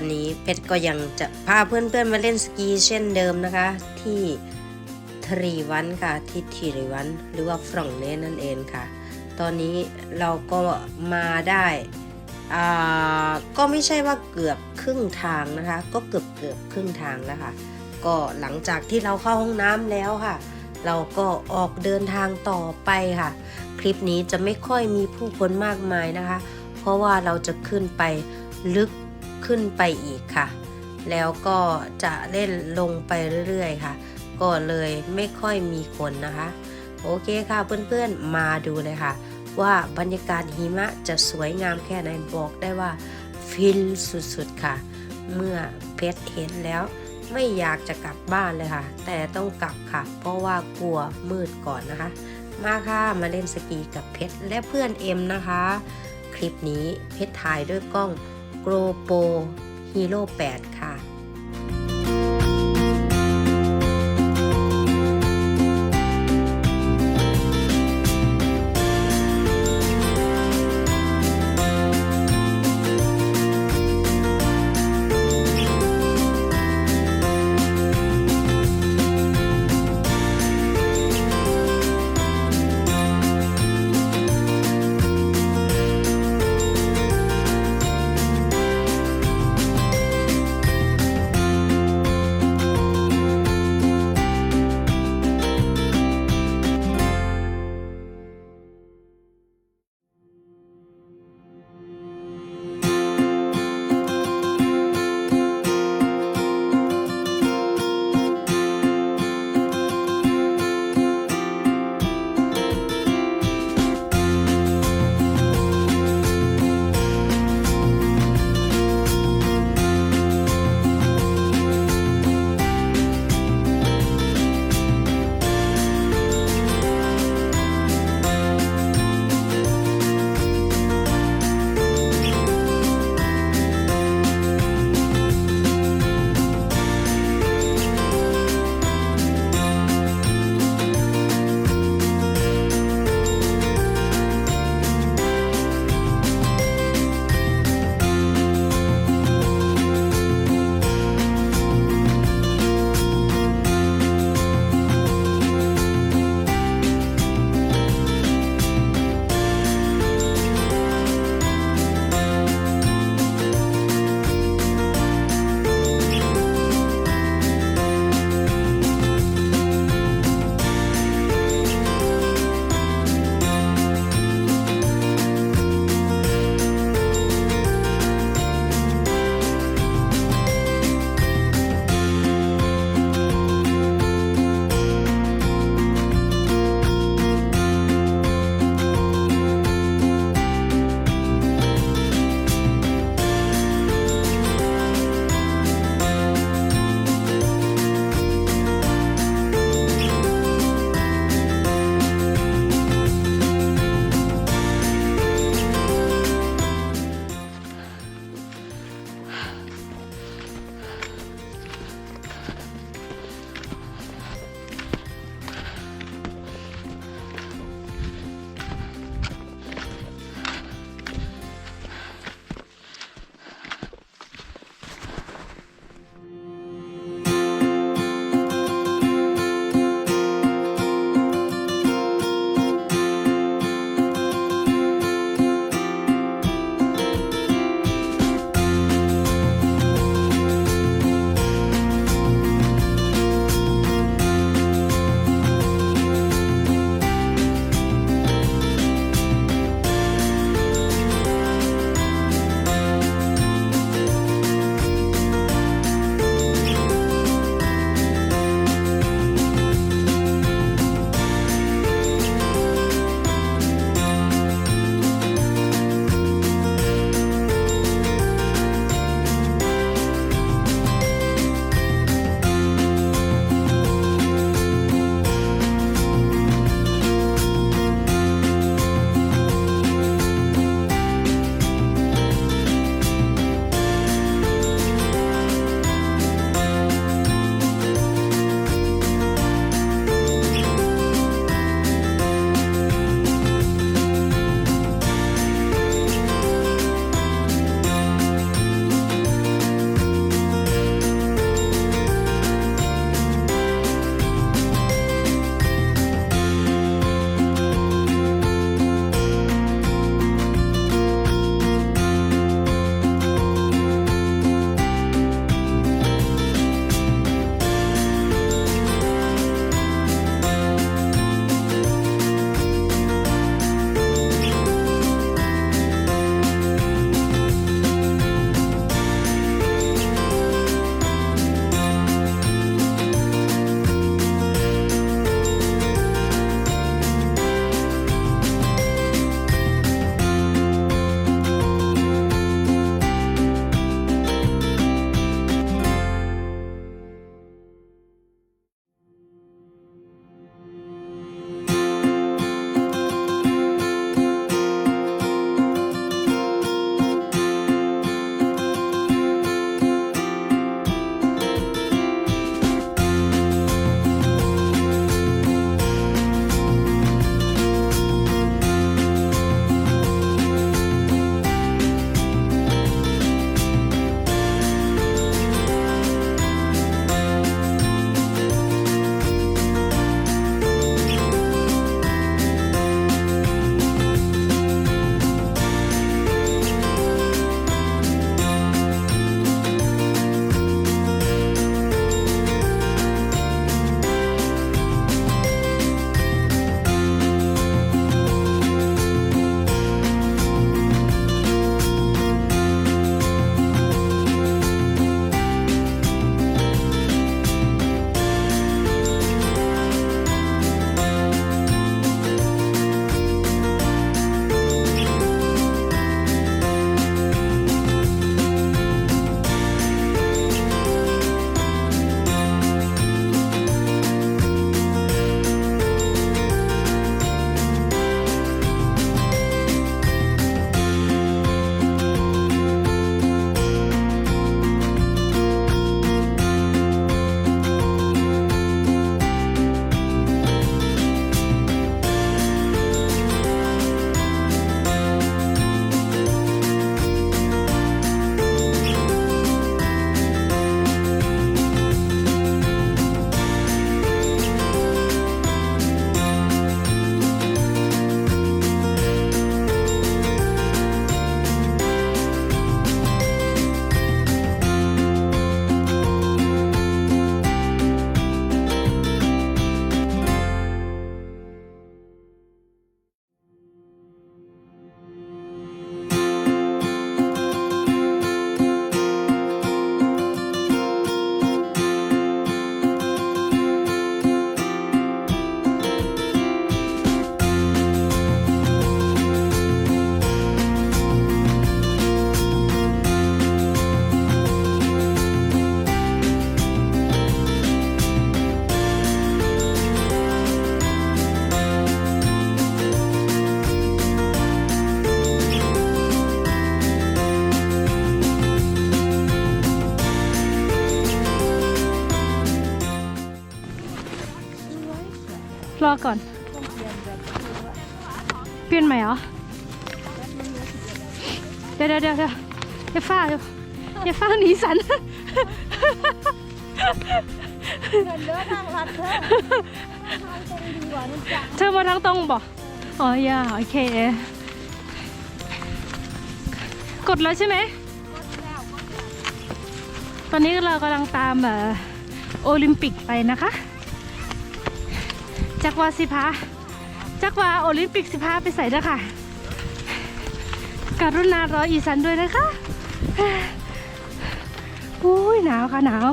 วันนี้เพชรก็ยังจะพาเพื่อนๆมาเล่นสกีเช่นเดิมนะคะ ที่ทรีวันค่ะที่ทีรีวันหรือว่าฝรั่งเนสนั่นเองค่ะ ตอนนี้เราก็มาได้ก็ไม่ใช่ว่าเกือบครึ่งทางนะคะ ก็เกือบเกือบครึ่งทางแล้วค่ะ ก็หลังจากที่เราเข้าห้องน้ำแล้วค่ะ เราก็ออกเดินทางต่อไปค่ะ คลิปนี้จะไม่ค่อยมีผู้คนมากมายนะคะ เพราะว่าเราจะขึ้นไปลึก ขึ้นไปอีกค่ะ แล้วก็จะเล่นลงไปเรื่อยๆค่ะ ก็เลยไม่ค่อยมีคนนะคะ โอเคค่ะเพื่อนๆมาดูเลยค่ะ ว่าบรรยากาศหิมะจะสวยงามแค่ไหนบอกได้ว่าฟินสุดๆค่ะ เมื่อเพชรเห็นแล้วไม่อยากจะกลับบ้านเลยค่ะ แต่ต้องกลับค่ะ เพราะว่ากลัวมืดก่อนนะคะ มาค่ะมาเล่นสกีกับเพชรและเพื่อนเอ็มนะคะ คลิปนี้เพชรถ่ายด้วยกล้อง โกลโปฮีโร่8ค่ะ ก่อน เปลี่ยนใหม่เหรอ เดี๋ยวเดี๋ยวเดี๋ยวเดี๋ยวอย่าฟ้าอย่าอย่าฟ้าหนีสันเงินเด้อทางรัฐเธอทางตรงดีกว่านะจ๊ะเธอมาทางตรงบอกอ๋อย่าโอเค กดแล้วใช่ไหมตอนนี้เรากำลังตามเอ่อโอลิมปิกไปนะคะ จักรวาสิพาจักรวาโอลิมปิกสิพาไปใส่ด้วยค่ะกรุณารออีสันด้วยนะคะอุ้ยหนาวค่ะหนาว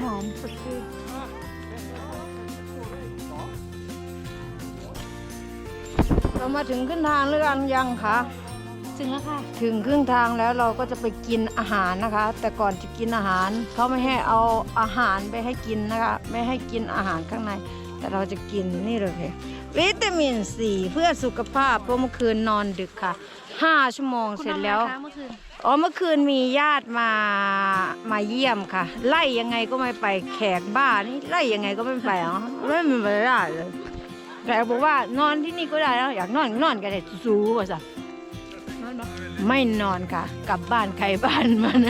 หอมสดชื่น มาถึงขึ้นทางหรือยังยังคะ ถึงแล้วค่ะ ถึงครึ่งทางแล้วเราก็จะไปกินอาหารนะคะ แต่ก่อนจะกินอาหารเขาไม่ให้เอาอาหารไปให้กินนะคะ ไม่ให้กินอาหารข้างใน แต่เราจะกินนี่เลยค่ะวิตามินซีเพื่อสุขภาพเพราะเมื่อคืนนอนดึกค่ะ5ชั่วโมงเสร็จแล้วคุณทำอะไรคะเมื่อคืนอ๋อเมื่อคืนมีญาติมามาเยี่ยมค่ะ ไล่ยังไงก็ไม่ไปแขกบ้านี่ไล่ยังไงก็ไม่ไปอ๋อไม่มีเวลาเลย แขกบอกว่านอนที่นี่ก็ได้แล้วอยากนอนนอนกันเลยสู้ว่าสัไม่นอนค่ะ กลับบ้านใครบ้านมัน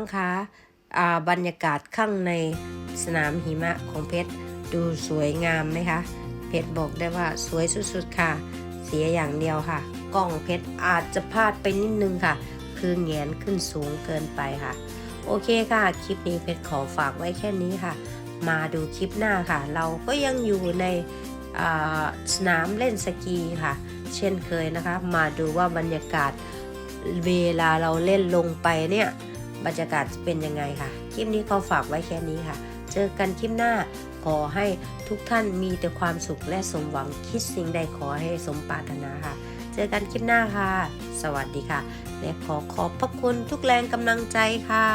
งบ้างคะบรรยากาศข้างในสนามหิมะของเพชรดูสวยงามไหมคะ เพชรบอกได้ว่าสวยสุดๆค่ะ เสียอย่างเดียวค่ะ กล้องเพชรอาจจะพลาดไปนิดนึงค่ะ คือแงนขึ้นสูงเกินไปค่ะ โอเคค่ะ คลิปนี้เพชรขอฝากไว้แค่นี้ค่ะ มาดูคลิปหน้าค่ะ เราก็ยังอยู่ในสนามเล่นสกีค่ะ เช่นเคยนะคะ มาดูว่าบรรยากาศเวลาเราเล่นลงไปเนี่ย บรรยากาศจะเป็นยังไงค่ะ คลิปนี้ก็ฝากไว้แค่นี้ค่ะ เจอกันคลิปหน้า ขอให้ทุกท่านมีแต่ความสุขและสมหวังคิดสิ่งใดขอให้สมปรารถนาค่ะ เจอกันคลิปหน้าค่ะ สวัสดีค่ะ และขอขอบพระคุณทุกแรงกำลังใจค่ะ